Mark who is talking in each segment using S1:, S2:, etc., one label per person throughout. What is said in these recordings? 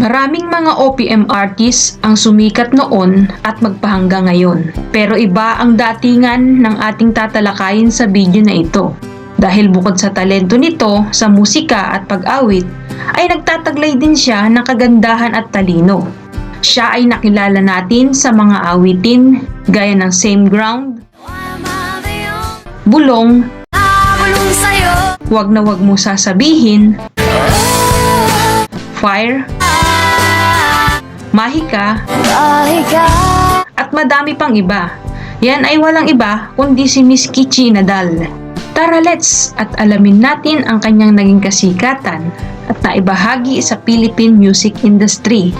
S1: Maraming mga OPM artists ang sumikat noon at magpahangga ngayon. Pero iba ang datingan ng ating tatalakayin sa video na ito. Dahil bukod sa talento nito sa musika at pag-awit, ay nagtataglay din siya ng kagandahan at talino. Siya ay nakilala natin sa mga awitin gaya ng Same Ground, Bulong, Wag na wag mo sasabihin, Fire, Mahika,
S2: Dahil ka
S1: at madami pang iba. Yan ay walang iba kundi si Miss Kichi Nadal. Tara let's at alamin natin ang kanyang naging kasikatan at naibahagi sa Philippine music industry.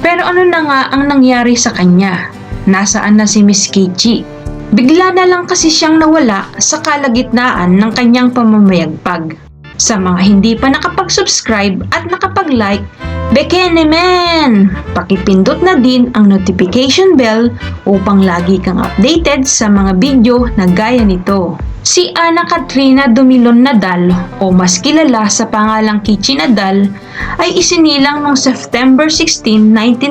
S1: Pero ano na nga ang nangyari sa kanya? Nasaan na si Miss Kichi? Bigla na lang kasi siyang nawala sa kalagitnaan ng kanyang pamamayagpag. Sa mga hindi pa nakapag-subscribe at nakapag-like, Bekene men! Pakipindot na din ang notification bell upang lagi kang updated sa mga video na gaya nito. Si Ana Katrina Dumilon Nadal o mas kilala sa pangalang Kichi Nadal ay isinilang noong September 16,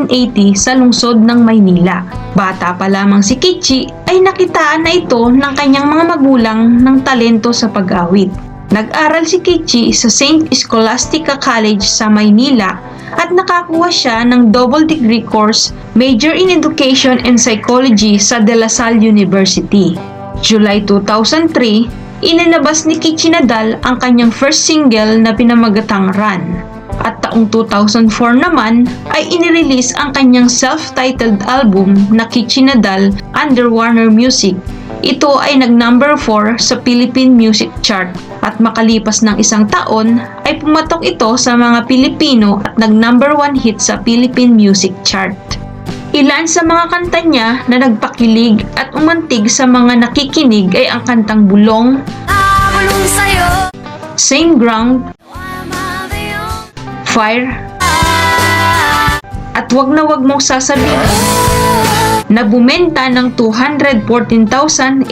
S1: 1980 sa lungsod ng Maynila. Bata pa lamang si Kichi ay nakitaan na ito ng kanyang mga magulang ng talento sa pag-awit. Nag-aral si Kichi sa St. Scholastica College sa Maynila at nakakuha siya ng double degree course Major in Education and Psychology sa De La Salle University. July 2003, inilabas ni Kichi Nadal ang kanyang first single na pinamagatang Run. At taong 2004 naman ay inirelease ang kanyang self-titled album na Kichi Nadal under Warner Music ito ay nag number 4 sa Philippine Music Chart at makalipas ng isang taon ay pumatok ito sa mga Pilipino at nag number 1 hit sa Philippine Music Chart. Ilan sa mga kanta niya na nagpakilig at umantig sa mga nakikinig ay ang kantang Bulong,
S2: Bulong sa'yo
S1: Same Ground, Fire, at Wag na Wag Mong Sasabihin na bumenta ng 214,800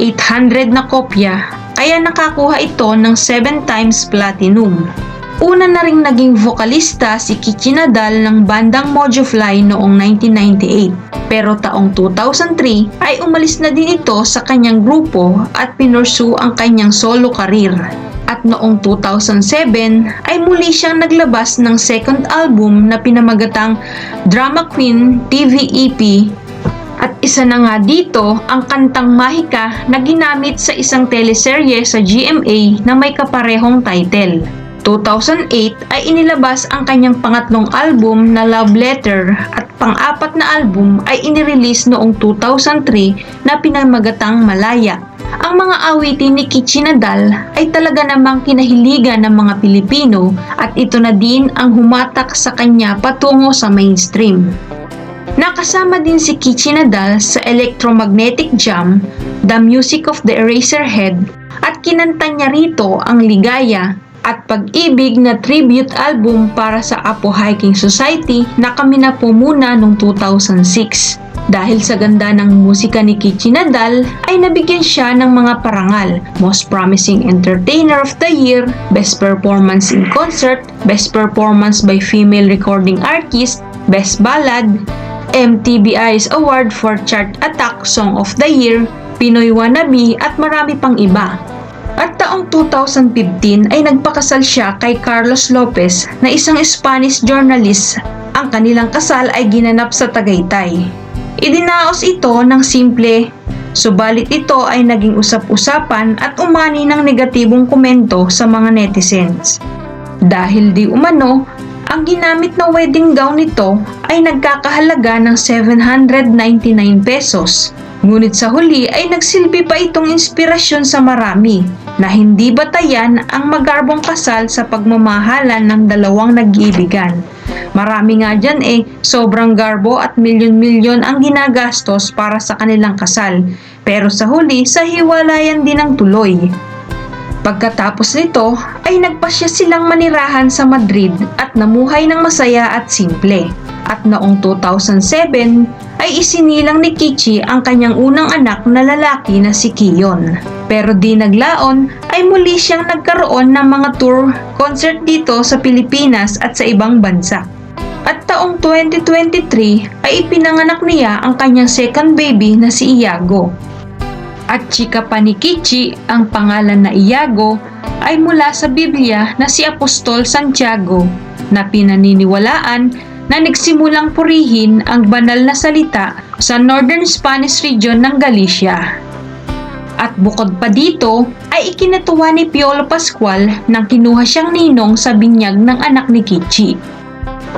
S1: na kopya kaya nakakuha ito ng 7 times platinum. Una na ring naging vokalista si Kichi Nadal ng bandang Mojofly noong 1998. Pero taong 2003 ay umalis na din ito sa kanyang grupo at pinursu ang kanyang solo career. At noong 2007 ay muli siyang naglabas ng second album na pinamagatang Drama Queen TV EP at isa na nga dito ang kantang Mahika na ginamit sa isang teleserye sa GMA na may kaparehong title. 2008 ay inilabas ang kanyang pangatlong album na Love Letter at pang-apat na album ay inirelease noong 2003 na pinamagatang Malaya. Ang mga awitin ni Kichi Nadal ay talaga namang kinahiligan ng mga Pilipino at ito na din ang humatak sa kanya patungo sa mainstream. Nakasama din si Kichi Nadal sa Electromagnetic Jam, The Music of the Eraserhead, at kinanta niya rito ang Ligaya at Pag-ibig na tribute album para sa Apo Hiking Society na kami na po muna noong 2006. Dahil sa ganda ng musika ni Kichi Nadal, ay nabigyan siya ng mga parangal, Most Promising Entertainer of the Year, Best Performance in Concert, Best Performance by Female Recording Artist, Best Ballad, MTBI's Award for Chart Attack Song of the Year, Pinoy Wannabe at marami pang iba. At taong 2015 ay nagpakasal siya kay Carlos Lopez na isang Spanish journalist. Ang kanilang kasal ay ginanap sa Tagaytay. Idinaos ito ng simple, subalit ito ay naging usap-usapan at umani ng negatibong komento sa mga netizens. Dahil di umano, ang ginamit na wedding gown nito ay nagkakahalaga ng 799 pesos. Ngunit sa huli ay nagsilbi pa itong inspirasyon sa marami na hindi batayan ang magarbong kasal sa pagmamahalan ng dalawang nag-iibigan. Marami nga dyan eh, sobrang garbo at milyon-milyon ang ginagastos para sa kanilang kasal. Pero sa huli, sa hiwalayan din ang tuloy. Pagkatapos nito ay nagpasya silang manirahan sa Madrid at namuhay ng masaya at simple. At noong 2007 ay isinilang ni Kichi ang kanyang unang anak na lalaki na si Kiyon. Pero di naglaon ay muli siyang nagkaroon ng mga tour concert dito sa Pilipinas at sa ibang bansa. At taong 2023 ay ipinanganak niya ang kanyang second baby na si Iago. At chika pa ang pangalan na Iago ay mula sa Biblia na si Apostol Santiago na pinaniniwalaan na nagsimulang purihin ang banal na salita sa Northern Spanish region ng Galicia. At bukod pa dito, ay ikinatuwa ni Piolo Pascual nang kinuha siyang ninong sa binyag ng anak ni Kichi.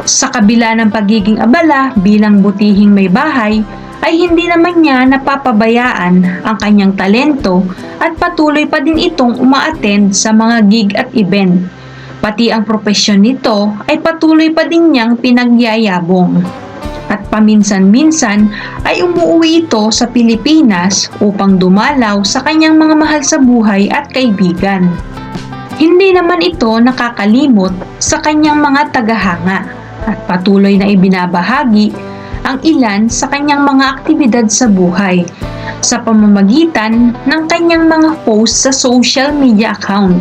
S1: Sa kabila ng pagiging abala bilang butihing may bahay, ay hindi naman niya napapabayaan ang kanyang talento at patuloy pa din itong umaattend sa mga gig at event. Pati ang propesyon nito ay patuloy pa din niyang pinagyayabong. At paminsan-minsan ay umuwi ito sa Pilipinas upang dumalaw sa kanyang mga mahal sa buhay at kaibigan. Hindi naman ito nakakalimot sa kanyang mga tagahanga at patuloy na ibinabahagi ang ilan sa kanyang mga aktibidad sa buhay sa pamamagitan ng kanyang mga post sa social media account.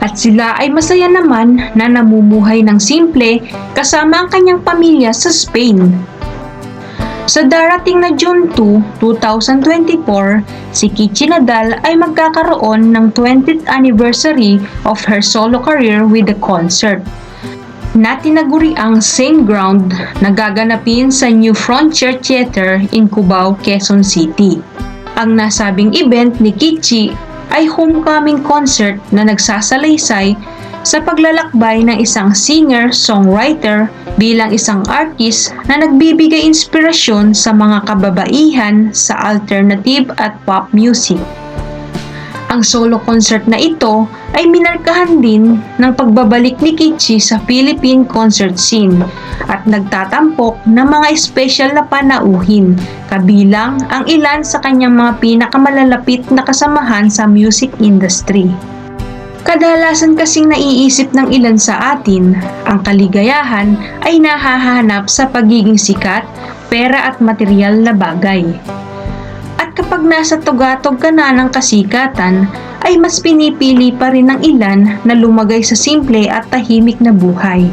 S1: At sila ay masaya naman na namumuhay ng simple kasama ang kanyang pamilya sa Spain. Sa darating na June 2, 2024, si Kichi Nadal ay magkakaroon ng 20th anniversary of her solo career with the concert na tinaguri ang same ground na gaganapin sa New Frontier Theater in Cubao, Quezon City. Ang nasabing event ni Kichi ay homecoming concert na nagsasalaysay sa paglalakbay ng isang singer-songwriter bilang isang artist na nagbibigay inspirasyon sa mga kababaihan sa alternative at pop music. Ang solo concert na ito ay minarkahan din ng pagbabalik ni Kichi sa Philippine concert scene at nagtatampok ng mga special na panauhin kabilang ang ilan sa kanyang mga pinakamalalapit na kasamahan sa music industry. Kadalasan kasing naiisip ng ilan sa atin, ang kaligayahan ay nahahanap sa pagiging sikat, pera at material na bagay. Kapag nasa tugatog ka na ng kasikatan, ay mas pinipili pa rin ng ilan na lumagay sa simple at tahimik na buhay.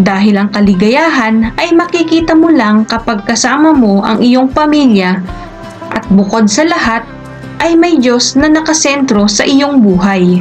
S1: Dahil ang kaligayahan ay makikita mo lang kapag kasama mo ang iyong pamilya at bukod sa lahat ay may Diyos na nakasentro sa iyong buhay.